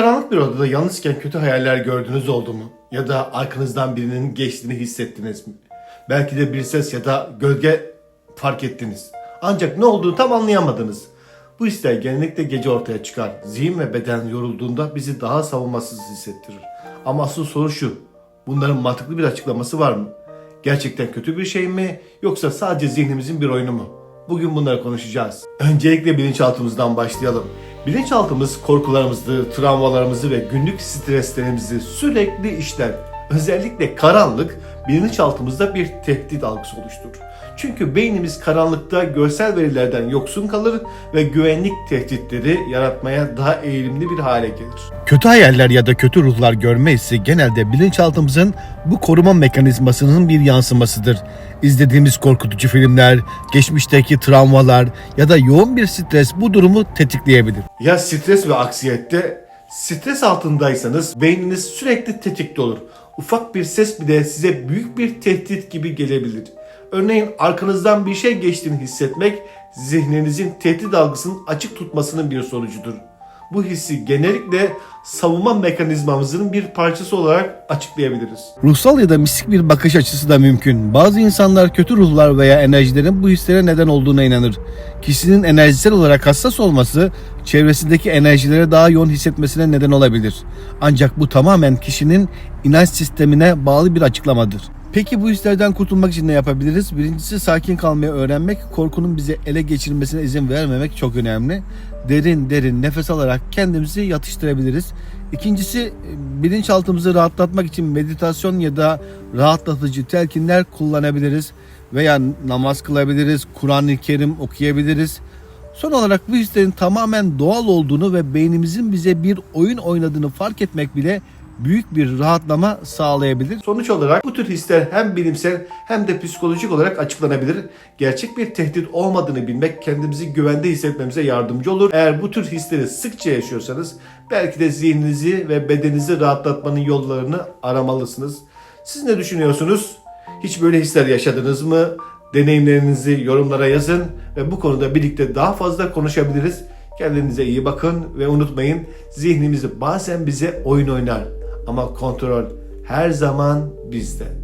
karanlık bir odada yalnızken kötü hayaller gördünüz oldu mu? Ya da arkanızdan birinin geçtiğini hissettiniz mi? Belki de bir ses ya da gölge fark ettiniz. Ancak ne olduğunu tam anlayamadınız. Bu hisler genellikle gece ortaya çıkar. Zihin ve beden yorulduğunda bizi daha savunmasız hissettirir. Ama asıl soru şu. Bunların mantıklı bir açıklaması var mı? Gerçekten kötü bir şey mi yoksa sadece zihnimizin bir oyunu mu? Bugün bunları konuşacağız. Öncelikle bilinçaltımızdan başlayalım. Bilinçaltımız korkularımızı, travmalarımızı ve günlük streslerimizi sürekli işler. Özellikle karanlık bilinçaltımızda bir tehdit algısı oluşturur. Çünkü beynimiz karanlıkta görsel verilerden yoksun kalır ve güvenlik tehditleri yaratmaya daha eğilimli bir hale gelir. Kötü hayaller ya da kötü ruhlar görme hissi genelde bilinçaltımızın bu koruma mekanizmasının bir yansımasıdır. İzlediğimiz korkutucu filmler, geçmişteki travmalar ya da yoğun bir stres bu durumu tetikleyebilir. Ya stres ve aksiyette stres altındaysanız beyniniz sürekli tetikte olur. Ufak bir ses bile size büyük bir tehdit gibi gelebilir. Örneğin arkanızdan bir şey geçtiğini hissetmek zihninizin tehdit algısının açık tutmasının bir sonucudur. Bu hissi genellikle savunma mekanizmamızın bir parçası olarak açıklayabiliriz. Ruhsal ya da mistik bir bakış açısı da mümkün. Bazı insanlar kötü ruhlar veya enerjilerin bu hislere neden olduğuna inanır. Kişinin enerjisel olarak hassas olması çevresindeki enerjilere daha yoğun hissetmesine neden olabilir. Ancak bu tamamen kişinin inanç sistemine bağlı bir açıklamadır. Peki bu hislerden kurtulmak için ne yapabiliriz? Birincisi sakin kalmayı öğrenmek, korkunun bize ele geçirmesine izin vermemek çok önemli. Derin derin nefes alarak kendimizi yatıştırabiliriz. İkincisi bilinçaltımızı rahatlatmak için meditasyon ya da rahatlatıcı telkinler kullanabiliriz. Veya namaz kılabiliriz, Kur'an-ı Kerim okuyabiliriz. Son olarak bu hislerin tamamen doğal olduğunu ve beynimizin bize bir oyun oynadığını fark etmek bile büyük bir rahatlama sağlayabilir. Sonuç olarak bu tür hisler hem bilimsel hem de psikolojik olarak açıklanabilir. Gerçek bir tehdit olmadığını bilmek kendimizi güvende hissetmemize yardımcı olur. Eğer bu tür hisleri sıkça yaşıyorsanız belki de zihninizi ve bedeninizi rahatlatmanın yollarını aramalısınız. Siz ne düşünüyorsunuz? Hiç böyle hisler yaşadınız mı? Deneyimlerinizi yorumlara yazın ve bu konuda birlikte daha fazla konuşabiliriz. Kendinize iyi bakın ve unutmayın zihnimizi bazen bize oyun oynar ama kontrol her zaman bizde.